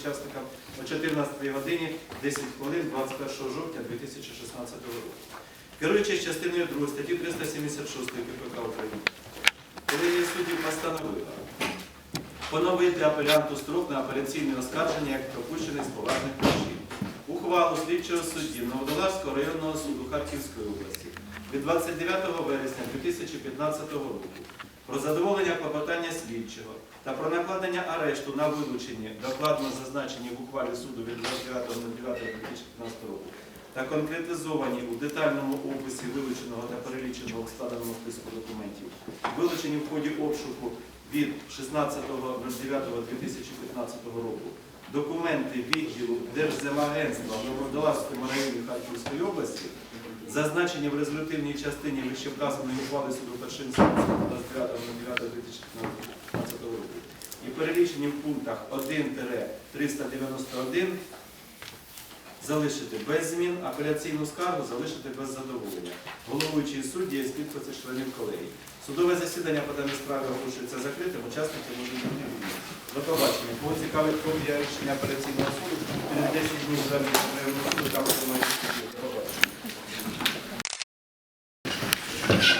учасникам о 14 годині 10 хвилин 21 жовтня 2016 року. Керуючись частиною 2 статті 376 КПК України, колегія суддів постановила поновити апелянту строк на апеляційне оскарження як пропущений з поважних причин. Ухвалу слідчого судді Новодоларського районного суду Харківської області від 29 вересня 2015 року про задоволення клопотання слідчого та про накладення арешту на вилучення, докладно зазначені в ухвалі суду від 29.09.2015 року та конкретизовані у детальному описі вилученого та переліченого в складеному списку документів, вилучені в ході обшуку від 16.09.2015 року. Документи відділу Держземагентства в Новодоларському районі Харківської області, зазначені в резолютивній частині вищевказаної ухвали суду першої інстанції 2015 року. І перелічені в пунктах 1-391 залишити без змін, апеляційну скаргу залишити без задоволення. Головуючий судді є з підписи членів колегії. Судове засідання по даній справі оголошується закритим, учасники можуть бути вільні. До побачення. Кого цікавить копія рішення апеляційного суду, через 10 днів замість районного суду там отримають. До.